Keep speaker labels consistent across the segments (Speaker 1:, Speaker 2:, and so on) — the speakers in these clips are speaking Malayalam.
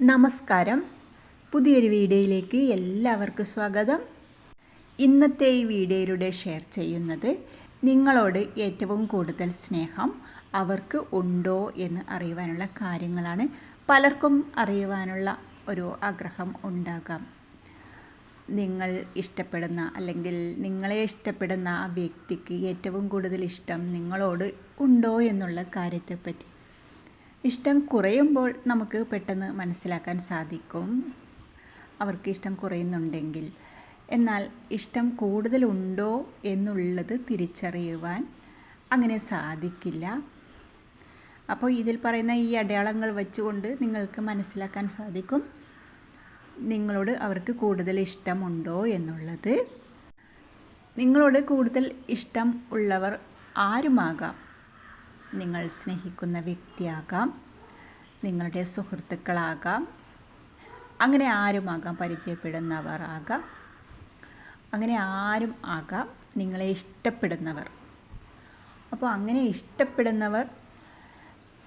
Speaker 1: നമസ്കാരം. പുതിയൊരു വീഡിയോയിലേക്ക് എല്ലാവർക്കും സ്വാഗതം. ഇന്നത്തെ ഈ വീഡിയോയിലൂടെ ഷെയർ ചെയ്യുന്നത് നിങ്ങളോട് ഏറ്റവും കൂടുതൽ സ്നേഹം അവർക്ക് ഉണ്ടോ എന്ന് അറിയുവാനുള്ള കാര്യങ്ങളാണ്. പലർക്കും അറിയുവാനുള്ള ഒരു ആഗ്രഹം ഉണ്ടാകാം. നിങ്ങൾ ഇഷ്ടപ്പെടുന്ന അല്ലെങ്കിൽ നിങ്ങളെ ഇഷ്ടപ്പെടുന്ന ആ വ്യക്തിക്ക് ഏറ്റവും കൂടുതൽ ഇഷ്ടം നിങ്ങളോട് ഉണ്ടോ എന്നുള്ള കാര്യത്തെപ്പറ്റി ഇഷ്ടം കുറയുമ്പോൾ നമുക്ക് പെട്ടെന്ന് മനസ്സിലാക്കാൻ സാധിക്കും. അവർക്ക് ഇഷ്ടം കുറയുന്നുണ്ടെങ്കിൽ. എന്നാൽ ഇഷ്ടം കൂടുതലുണ്ടോ എന്നുള്ളത് തിരിച്ചറിയുവാൻ അങ്ങനെ സാധിക്കില്ല. അപ്പോൾ ഇതിൽ പറയുന്ന ഈ അടയാളങ്ങൾ വെച്ചുകൊണ്ട് നിങ്ങൾക്ക് മനസ്സിലാക്കാൻ സാധിക്കും. നിങ്ങളോട് അവർക്ക് കൂടുതൽ ഇഷ്ടമുണ്ടോ എന്നുള്ളത്. നിങ്ങളോട് കൂടുതൽ ഇഷ്ടം ഉള്ളവർ ആരുമാകാം? നിങ്ങൾ സ്നേഹിക്കുന്ന വ്യക്തിയാകാം. നിങ്ങളുടെ സുഹൃത്തുക്കളാകാം. അങ്ങനെ ആരുമാകാം പരിചയപ്പെടുന്നവർ ആകാം. അങ്ങനെ ആരും ആകാം നിങ്ങളെ ഇഷ്ടപ്പെടുന്നവർ. അപ്പോൾ അങ്ങനെ ഇഷ്ടപ്പെടുന്നവർ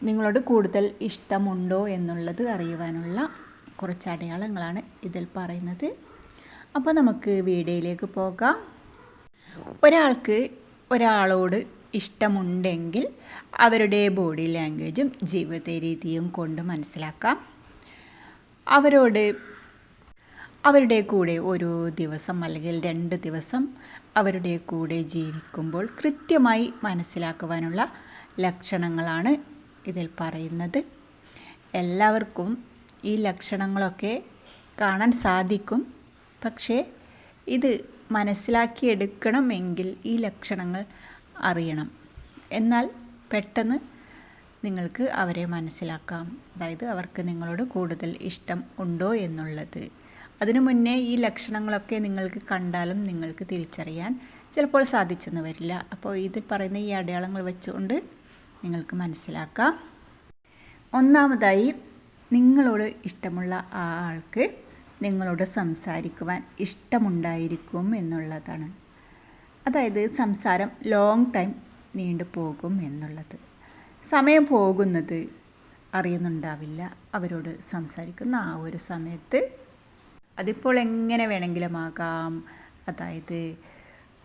Speaker 1: നിങ്ങളോട് കൂടുതൽ ഇഷ്ടമുണ്ടോ എന്നുള്ളത് അറിയുവാനുള്ള കുറച്ച് അടയാളങ്ങളാണ് ഇതിൽ പറയുന്നത്. അപ്പോൾ നമുക്ക് വീഡിയോയിലേക്ക് പോകാം. ഒരാൾക്ക് ഒരാളോട് ഇഷ്ടമുണ്ടെങ്കിൽ അവരുടെ ബോഡി ലാംഗ്വേജും ജീവിത രീതിയും കൊണ്ട് മനസ്സിലാക്കാം. അവരോട് അവരുടെ കൂടെ ഒരു ദിവസം അല്ലെങ്കിൽ രണ്ട് ദിവസം അവരുടെ കൂടെ ജീവിക്കുമ്പോൾ കൃത്യമായി മനസ്സിലാക്കുവാനുള്ള ലക്ഷണങ്ങളാണ് ഇതിൽ പറയുന്നത്. എല്ലാവർക്കും ഈ ലക്ഷണങ്ങളൊക്കെ കാണാൻ സാധിക്കും. പക്ഷേ ഇത് മനസ്സിലാക്കിയെടുക്കണമെങ്കിൽ ഈ ലക്ഷണങ്ങൾ അറിയണം. എന്നാൽ പെട്ടെന്ന് നിങ്ങൾക്ക് അവരെ മനസ്സിലാക്കാം. അതായത് അവർക്ക് നിങ്ങളോട് കൂടുതൽ ഇഷ്ടം ഉണ്ടോ എന്നുള്ളത്. അതിനു മുന്നേ ഈ ലക്ഷണങ്ങളൊക്കെ നിങ്ങൾക്ക് കണ്ടാലും നിങ്ങൾക്ക് തിരിച്ചറിയാൻ ചിലപ്പോൾ സാധിച്ചെന്ന് വരില്ല. അപ്പോൾ ഇത് പറയുന്ന ഈ അടയാളങ്ങൾ വെച്ചുകൊണ്ട് നിങ്ങൾക്ക് മനസ്സിലാക്കാം. ഒന്നാമതായി നിങ്ങളോട് ഇഷ്ടമുള്ള ആ ആൾക്ക് നിങ്ങളോട് സംസാരിക്കുവാൻ ഇഷ്ടമുണ്ടായിരിക്കും എന്നുള്ളതാണ്. അതായത് സംസാരം ലോങ് ടൈം നീണ്ടു പോകും എന്നുള്ളത്. സമയം പോകുന്നത് അറിയുന്നുണ്ടാവില്ല. അവരോട് സംസാരിക്കുന്ന ആ ഒരു സമയത്ത് അതിപ്പോൾ എങ്ങനെ വേണമെങ്കിലും ആകാം. അതായത്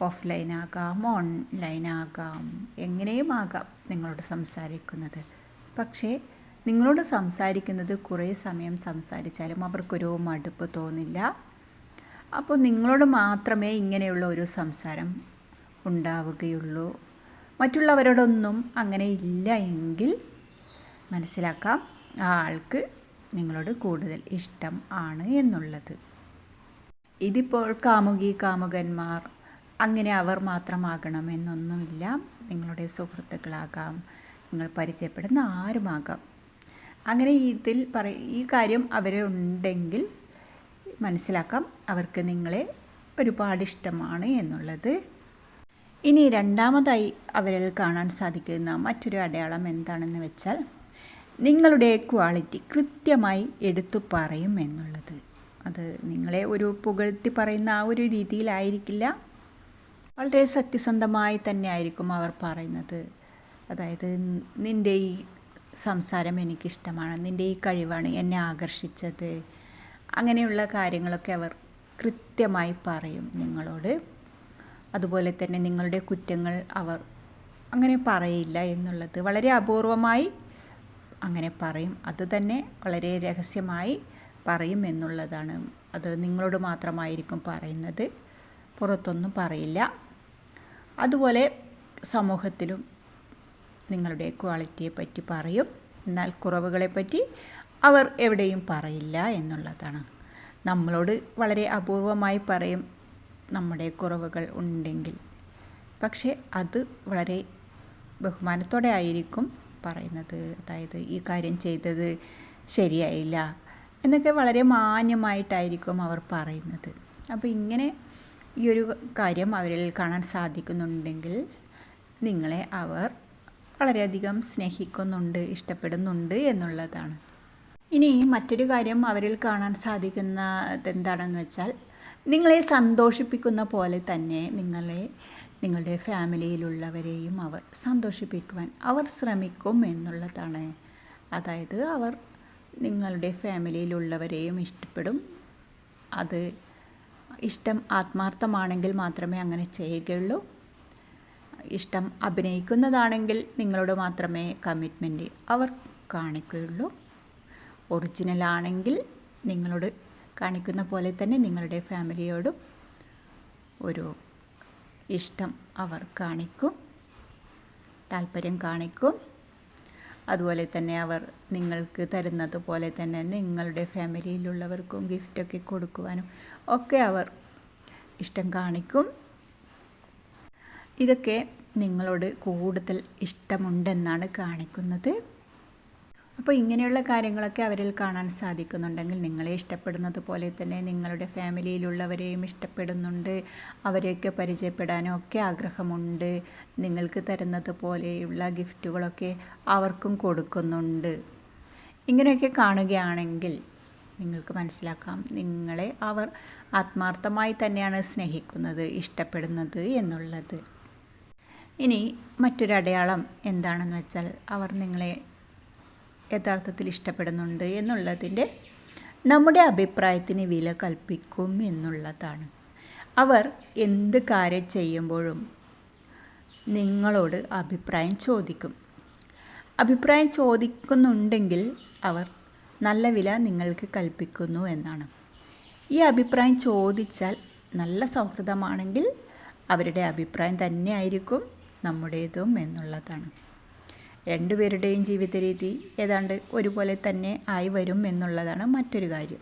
Speaker 1: ഓഫ്ലൈൻ ആകാം ഓൺലൈൻ ആകാം എങ്ങനെയും ആകാം നിങ്ങളോട് സംസാരിക്കുന്നത്. പക്ഷേ നിങ്ങളോട് സംസാരിക്കുന്നത് കുറേ സമയം സംസാരിച്ചാലും അവർക്കൊരു മടുപ്പ് തോന്നില്ല. അപ്പോൾ നിങ്ങളോട് മാത്രമേ ഇങ്ങനെയുള്ള ഒരു സംസാരം ഉണ്ടാവുകയുള്ളൂ. മറ്റുള്ളവരോടൊന്നും അങ്ങനെ ഇല്ല എങ്കിൽ മനസ്സിലാക്കാം ആ ആൾക്ക് നിങ്ങളോട് കൂടുതൽ ഇഷ്ടം ആണ് എന്നുള്ളത്. ഇതിപ്പോൾ കാമുകി കാമുകന്മാർ അങ്ങനെ അവർ മാത്രമാകണമെന്നൊന്നുമില്ല നിങ്ങളുടെ സുഹൃത്തുക്കളാകാം നിങ്ങൾ പരിചയപ്പെടുന്ന ആരുമാകാം. അങ്ങനെ ഇതിൽ പറ ഈ കാര്യം അവരുണ്ടെങ്കിൽ മനസ്സിലാക്കാം അവർക്ക് നിങ്ങളെ ഒരുപാട് ഇഷ്ടമാണ് എന്നുള്ളത്. ഇനി രണ്ടാമതായി അവരിൽ കാണാൻ സാധിക്കുന്ന മറ്റൊരു അടയാളം എന്താണെന്ന് വെച്ചാൽ നിങ്ങളുടെ ക്വാളിറ്റി കൃത്യമായി എടുത്തു പറയും എന്നുള്ളത്. അത് നിങ്ങളെ ഒരു പുകഴ്ത്തി പറയുന്ന ആ ഒരു രീതിയിലായിരിക്കില്ല. വളരെ സത്യസന്ധമായി തന്നെ ആയിരിക്കും അവർ പറയുന്നത്. അതായത് നിന്റെ ഈ സംസാരം എനിക്കിഷ്ടമാണ്. നിന്റെ ഈ കഴിവാണ് എന്നെ ആകർഷിച്ചത്. അങ്ങനെയുള്ള കാര്യങ്ങളൊക്കെ അവർ കൃത്യമായി പറയും നിങ്ങളോട്. അതുപോലെ തന്നെ നിങ്ങളുടെ കുറ്റങ്ങൾ അവർ അങ്ങനെ പറയില്ല എന്നുള്ളത് വളരെ അപൂർവമായി അങ്ങനെ പറയും. അത് തന്നെ വളരെ രഹസ്യമായി പറയും എന്നുള്ളതാണ്. അത് നിങ്ങളോട് മാത്രമായിരിക്കും പറയുന്നത്. പുറത്തൊന്നും പറയില്ല. അതുപോലെ സമൂഹത്തിലും നിങ്ങളുടെ ക്വാളിറ്റിയെ പറ്റി പറയും. എന്നാൽ കുറവുകളെ പറ്റി അവർ എവിടെയും പറയില്ല എന്നുള്ളതാണ്. നമ്മളോട് വളരെ അപൂർവമായി പറയും. നമ്മുടെ കുറവുകൾ ഉണ്ടെങ്കിൽ. പക്ഷേ അത് വളരെ ബഹുമാനത്തോടെ ആയിരിക്കും പറയുന്നത്. അതായത് ഈ കാര്യം ചെയ്തത് ശരിയായില്ല എന്നൊക്കെ വളരെ മാന്യമായിട്ടായിരിക്കും അവർ പറയുന്നത്. അപ്പോൾ ഇങ്ങനെ ഈ ഒരു കാര്യം അവരിൽ കാണാൻ സാധിക്കുന്നുണ്ടെങ്കിൽ നിങ്ങളെ അവർ വളരെയധികം സ്നേഹിക്കുന്നുണ്ട് ഇഷ്ടപ്പെടുന്നുണ്ട് എന്നുള്ളതാണ്. ഇനി മറ്റൊരു കാര്യം അവരിൽ കാണാൻ സാധിക്കുന്നത് എന്താണെന്ന് വെച്ചാൽ നിങ്ങളെ സന്തോഷിപ്പിക്കുന്ന പോലെ തന്നെ നിങ്ങളെ നിങ്ങളുടെ ഫാമിലിയിലുള്ളവരെയും അവർ സന്തോഷിപ്പിക്കുവാൻ അവർ ശ്രമിക്കും എന്നുള്ളതാണ്. അതായത് അവർ നിങ്ങളുടെ ഫാമിലിയിലുള്ളവരെയും ഇഷ്ടപ്പെടും. അത് ഇഷ്ടം ആത്മാർത്ഥമാണെങ്കിൽ മാത്രമേ അങ്ങനെ ചെയ്യുകയുള്ളൂ. ഇഷ്ടം അഭിനയിക്കുന്നതാണെങ്കിൽ നിങ്ങളോട് മാത്രമേ കമ്മിറ്റ്മെന്റ് അവർ കാണിക്കുകയുള്ളൂ. ഒറിജിനലാണെങ്കിൽ നിങ്ങളോട് കാണിക്കുന്ന പോലെ തന്നെ നിങ്ങളുടെ ഫാമിലിയോടും ഒരു ഇഷ്ടം അവർ കാണിക്കും താല്പര്യം കാണിക്കും. അതുപോലെ തന്നെ അവർ നിങ്ങൾക്ക് തരുന്നത് പോലെ തന്നെ നിങ്ങളുടെ ഫാമിലിയിലുള്ളവർക്കും ഗിഫ്റ്റൊക്കെ കൊടുക്കുവാനും ഒക്കെ അവർ ഇഷ്ടം കാണിക്കും. ഇതൊക്കെ നിങ്ങളോട് കൂടുതൽ ഇഷ്ടമുണ്ടെന്നാണ് കാണിക്കുന്നത്. അപ്പോൾ ഇങ്ങനെയുള്ള കാര്യങ്ങളൊക്കെ അവരിൽ കാണാൻ സാധിക്കുന്നുണ്ടെങ്കിൽ നിങ്ങളെ ഇഷ്ടപ്പെടുന്നത് പോലെ തന്നെ നിങ്ങളുടെ ഫാമിലിയിലുള്ളവരെയും ഇഷ്ടപ്പെടുന്നുണ്ട്. അവരെയൊക്കെ പരിചയപ്പെടാനും ഒക്കെ ആഗ്രഹമുണ്ട്. നിങ്ങൾക്ക് തരുന്നത് പോലെയുള്ള ഗിഫ്റ്റുകളൊക്കെ അവർക്കും കൊടുക്കുന്നുണ്ട്. ഇങ്ങനെയൊക്കെ കാണുകയാണെങ്കിൽ നിങ്ങൾക്ക് മനസ്സിലാക്കാം നിങ്ങളെ അവർ ആത്മാർത്ഥമായി തന്നെയാണ് സ്നേഹിക്കുന്നത് ഇഷ്ടപ്പെടുന്നത് എന്നുള്ളത്. ഇനി മറ്റൊരു അടയാളം എന്താണെന്ന് വെച്ചാൽ അവർ നിങ്ങളെ യഥാർത്ഥത്തിൽ ഇഷ്ടപ്പെടുന്നുണ്ട് എന്നുള്ളതിന്റെ നമ്മുടെ അഭിപ്രായത്തിന് വില കൽപ്പിക്കും എന്നുള്ളതാണ്. അവർ എന്ത് കാര്യം ചെയ്യുമ്പോഴും നിങ്ങളോട് അഭിപ്രായം ചോദിക്കും. അഭിപ്രായം ചോദിക്കുന്നുണ്ടെങ്കിൽ അവർ നല്ല വില നിങ്ങൾക്ക് കൽപ്പിക്കുന്നു എന്നാണ്. ഈ അഭിപ്രായം ചോദിച്ചാൽ നല്ല സൗഹൃദമാണെങ്കിൽ അവരുടെ അഭിപ്രായം തന്നെയായിരിക്കും നമ്മുടേതും എന്നുള്ളതാണ്. രണ്ടുപേരുടെയും ജീവിത രീതി ഏതാണ്ട് ഒരുപോലെ തന്നെ ആയി വരും എന്നുള്ളതാണ് മറ്റൊരു കാര്യം.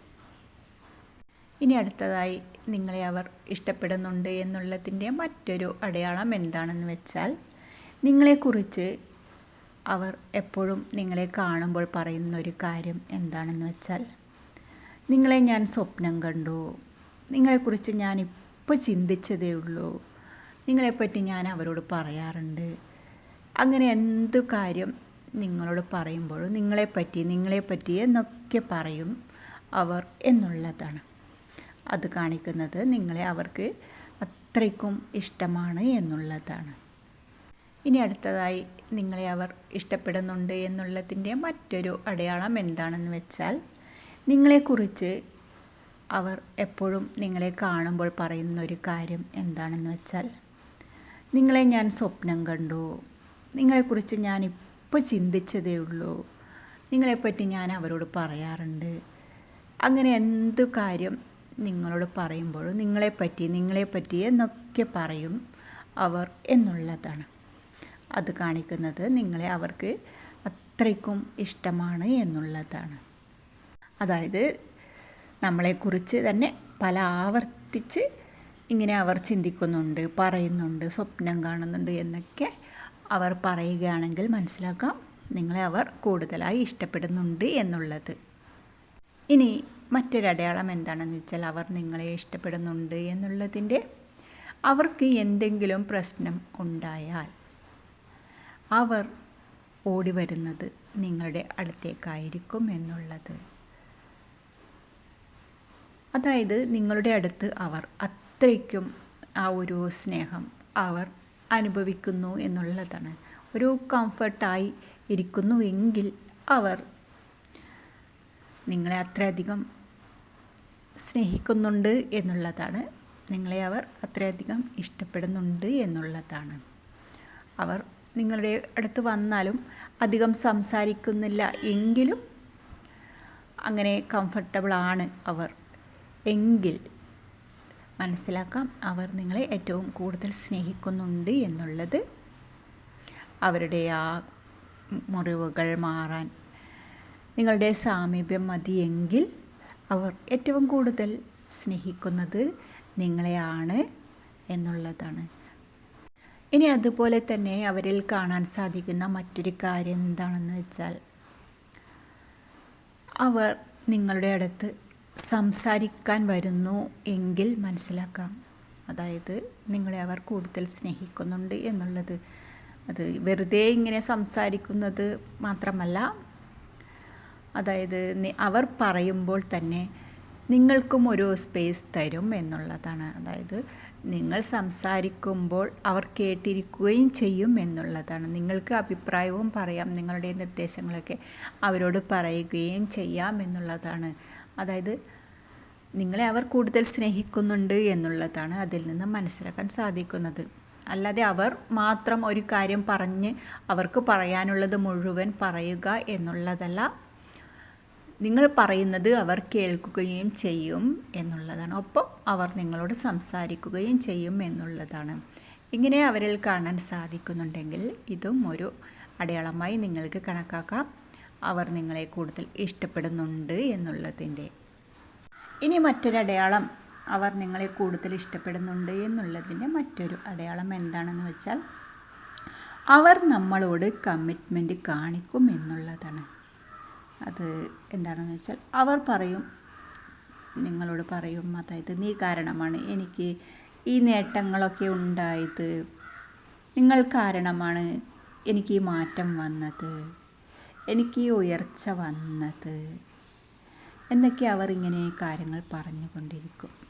Speaker 1: ഇനി അടുത്തതായി നിങ്ങളെ അവർ ഇഷ്ടപ്പെടുന്നുണ്ട് എന്നുള്ളതിന്റെ മറ്റൊരു അടയാളം എന്താണെന്ന് വെച്ചാൽ നിങ്ങളെക്കുറിച്ച് അവർ എപ്പോഴും നിങ്ങളെ കാണുമ്പോൾ പറയുന്ന ഒരു കാര്യം എന്താണെന്ന് വെച്ചാൽ നിങ്ങളെ ഞാൻ സ്വപ്നം കണ്ടു നിങ്ങളെക്കുറിച്ച് ഞാൻ ഇപ്പോൾ ചിന്തിച്ചതേ ഉള്ളൂ നിങ്ങളെപ്പറ്റി ഞാൻ അവരോട് പറയാറുണ്ട് അങ്ങനെ എന്ത് കാര്യം നിങ്ങളോട് പറയുമ്പോഴും നിങ്ങളെപ്പറ്റി നിങ്ങളെപ്പറ്റി എന്നൊക്കെ പറയും അവർ എന്നുള്ളതാണ്. അത് കാണിക്കുന്നത് നിങ്ങളെ അവർക്ക് അത്രയ്ക്കും ഇഷ്ടമാണ് എന്നുള്ളതാണ്. ഇനി അടുത്തതായി നിങ്ങളെ അവർ ഇഷ്ടപ്പെടുന്നുണ്ട് എന്നുള്ളതിന്റെ മറ്റൊരു അടയാളം എന്താണെന്ന് വെച്ചാൽ നിങ്ങളെക്കുറിച്ച് അവർ എപ്പോഴും നിങ്ങളെ കാണുമ്പോൾ പറയുന്ന ഒരു കാര്യം എന്താണെന്ന് വെച്ചാൽ നിങ്ങളെ ഞാൻ സ്വപ്നം കണ്ടു നിങ്ങളെക്കുറിച്ച് ഞാൻ ഇപ്പോൾ ചിന്തിച്ചതേ ഉള്ളൂ. നിങ്ങളെപ്പറ്റി ഞാൻ അവരോട് പറയാറുണ്ട്. അങ്ങനെ എന്ത് കാര്യം നിങ്ങളോട് പറയുമ്പോഴും നിങ്ങളെപ്പറ്റി നിങ്ങളെപ്പറ്റി എന്നൊക്കെ പറയും അവർ എന്നുള്ളതാണ്. അത് കാണിക്കുന്നത് നിങ്ങളെ അവർക്ക് അത്രയ്ക്കും ഇഷ്ടമാണ് എന്നുള്ളതാണ്. അതായത് നമ്മളെക്കുറിച്ച് തന്നെ പല ആവർത്തിച്ച് ഇങ്ങനെ അവർ ചിന്തിക്കുന്നുണ്ട് പറയുന്നുണ്ട് സ്വപ്നം കാണുന്നുണ്ട് എന്നൊക്കെ അവർ പറയുകയാണെങ്കിൽ മനസ്സിലാക്കാം നിങ്ങളെ അവർ കൂടുതലായി ഇഷ്ടപ്പെടുന്നുണ്ട് എന്നുള്ളത്. ഇനി മറ്റൊരടയാളം എന്താണെന്ന് വെച്ചാൽ അവർ നിങ്ങളെ ഇഷ്ടപ്പെടുന്നുണ്ട് എന്നുള്ളതിന്റെ അവർക്ക് എന്തെങ്കിലും പ്രശ്നം ഉണ്ടായാൽ അവർ ഓടി വരുന്നത് നിങ്ങളുടെ അടുത്തേക്കായിരിക്കും എന്നുള്ളത്. അതായത് നിങ്ങളുടെ അടുത്ത് അവർ അത്രയ്ക്കും ആ ഒരു സ്നേഹം അവർ അനുഭവിക്കുന്നു എന്നുള്ളതാണ്. ഒരു കംഫർട്ടായി ഇരിക്കുന്നുവെങ്കിൽ അവർ നിങ്ങളെ അത്രയധികം സ്നേഹിക്കുന്നുണ്ട് എന്നുള്ളതാണ്. നിങ്ങളെ അവർ അത്രയധികം ഇഷ്ടപ്പെടുന്നുണ്ട് എന്നുള്ളതാണ്. അവർ നിങ്ങളുടെ അടുത്ത് വന്നാലും അധികം സംസാരിക്കുന്നില്ല എങ്കിലും അങ്ങനെ കംഫർട്ടബിളാണ് അവർ. എങ്കിൽ മനസ്സിലാക്കാം. അവർ നിങ്ങളെ ഏറ്റവും കൂടുതൽ സ്നേഹിക്കുന്നുണ്ട് എന്നുള്ളത്. അവരുടെ ആ മുറിവുകൾ മാറാൻ നിങ്ങളുടെ സാമീപ്യം മതിയെങ്കിൽ അവർ ഏറ്റവും കൂടുതൽ സ്നേഹിക്കുന്നത് നിങ്ങളെയാണ് എന്നുള്ളതാണ്. ഇനി അതുപോലെ തന്നെ അവരിൽ കാണാൻ സാധിക്കുന്ന മറ്റൊരു കാര്യം എന്താണെന്ന് വെച്ചാൽ അവർ നിങ്ങളുടെ അടുത്ത് സംസാരിക്കാൻ വരുന്നു എങ്കിൽ മനസ്സിലാക്കാം. അതായത് നിങ്ങളെ അവർ കൂടുതൽ സ്നേഹിക്കുന്നുണ്ട് എന്നുള്ളത്. അത് വെറുതെ ഇങ്ങനെ സംസാരിക്കുന്നത് മാത്രമല്ല അതായത് അവർ പറയുമ്പോൾ തന്നെ നിങ്ങൾക്കും ഒരു സ്പേസ് തരും എന്നുള്ളതാണ്. അതായത് നിങ്ങൾ സംസാരിക്കുമ്പോൾ അവർ കേട്ടിരിക്കുകയും ചെയ്യും എന്നുള്ളതാണ്. നിങ്ങൾക്ക് അഭിപ്രായവും പറയാം നിങ്ങളുടെ നിർദ്ദേശങ്ങളൊക്കെ അവരോട് പറയുകയും ചെയ്യാം എന്നുള്ളതാണ്. അതായത് നിങ്ങളെ അവർ കൂടുതൽ സ്നേഹിക്കുന്നുണ്ട് എന്നുള്ളതാണ് അതിൽ നിന്ന് മനസ്സിലാക്കാൻ സാധിക്കുന്നത്. അല്ലാതെ അവർ മാത്രം ഒരു കാര്യം പറഞ്ഞ് അവർക്ക് പറയാനുള്ളത് മുഴുവൻ പറയുക എന്നുള്ളതല്ല. നിങ്ങൾ പറയുന്നത് അവർ കേൾക്കുകയും ചെയ്യും എന്നുള്ളതാണ്. ഒപ്പം അവർ നിങ്ങളോട് സംസാരിക്കുകയും ചെയ്യും എന്നുള്ളതാണ്. ഇങ്ങനെ അവരിൽ കാണാൻ സാധിക്കുന്നുണ്ടെങ്കിൽ ഇതും ഒരു അടയാളമായി നിങ്ങൾക്ക് കണക്കാക്കാം. അവർ നിങ്ങളെ കൂടുതൽ ഇഷ്ടപ്പെടുന്നുണ്ട് എന്നുള്ളതിന്റെ. ഇനി മറ്റൊരു അടയാളം അവർ നിങ്ങളെ കൂടുതൽ ഇഷ്ടപ്പെടുന്നുണ്ട് എന്നുള്ളതിന്റെ മറ്റൊരു അടയാളം എന്താണെന്ന് വെച്ചാൽ അവർ നമ്മളോട് കമ്മിറ്റ്മെന്റ് കാണിക്കും എന്നുള്ളതാണ്. അത് എന്താണെന്ന് വെച്ചാൽ അവർ പറയും നിങ്ങളോട് പറയും അതായത് നീ കാരണമാണ് എനിക്ക് ഈ നേട്ടങ്ങളൊക്കെ ഉണ്ടായത് നിങ്ങൾ കാരണമാണ് എനിക്ക് ഈ മാറ്റം വന്നത്. എനിക്ക് ഈ ഉയർച്ച വന്നത്. എന്നൊക്കെ അവർ ഇങ്ങനെ കാര്യങ്ങൾ പറഞ്ഞുകൊണ്ടിരിക്കും.